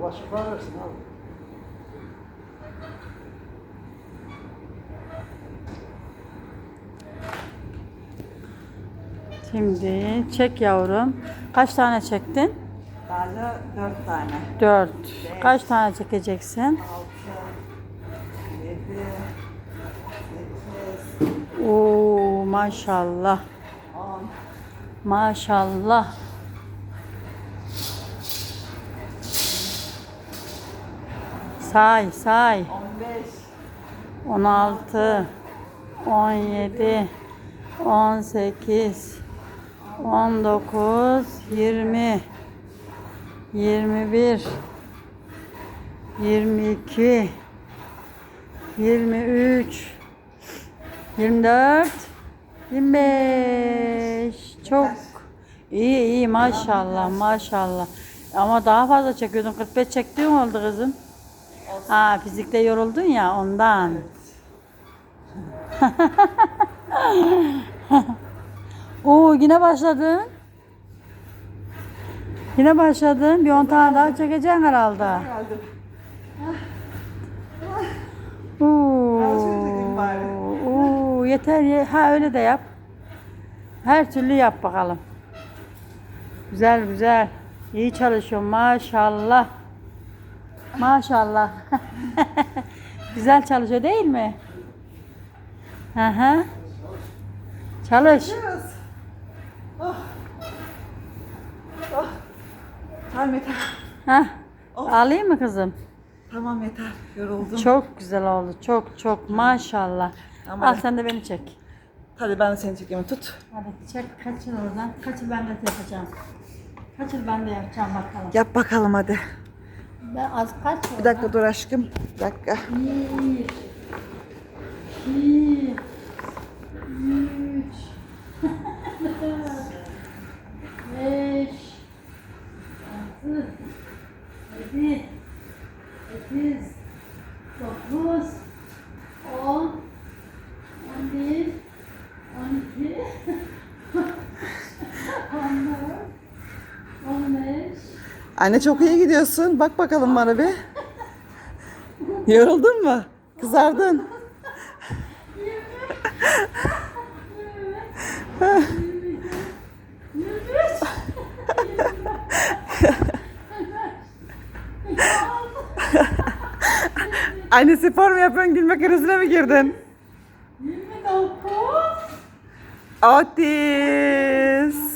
Bulaşık var versin abi. Şimdi çek yavrum. Kaç tane çektin? Bende dört tane. Dört. Kaç tane çekeceksin? Altı, yedi, sekiz, Oo maşallah. on, Maşallah. Say say. on beş, 16 17 18 19 20 21 22 23 24 25 çok iyi iyi. Maşallah maşallah. Ama daha fazla çekiyordun. 45 çektiğin oldu kızım ha fizikte yoruldun ya ondan Oo yine başladın. Yine başladın. Bir 10 tane daha çekeceksin herhalde. Oo. Oo, yeter ye. Ha öyle de yap. Her türlü yap bakalım. Güzel güzel. İyi çalışıyorsun maşallah. Maşallah. güzel çalışıyor değil mi? Hı hı. Çalış. Oh. Oh. Tamam yeter. Of. Alayım mı kızım? Tamam yeter. Yoruldum. Çok güzel oldu. Çok çok maşallah. Ama- Al sen de beni çek. Hadi ben de seni çekeyim. Tut. Hadi çek kaçır oradan. Kaçır ben de yapacağım. Kaçır ben de yapacağım bakalım. Yap bakalım hadi. Ben az kaç Bir dakika dur aşkım. Bir dakika. Bir. İki. Üç. Beş. Altı. Yedi. Sekiz. Dokuz. On. On bir. On iki. On dört. On beş. Anne çok iyi gidiyorsun. Bak bakalım bana bir. Yoruldun mu? Kızardın. Anne spor mu yapıyorsun? Gülme krizine mi girdin? Otis.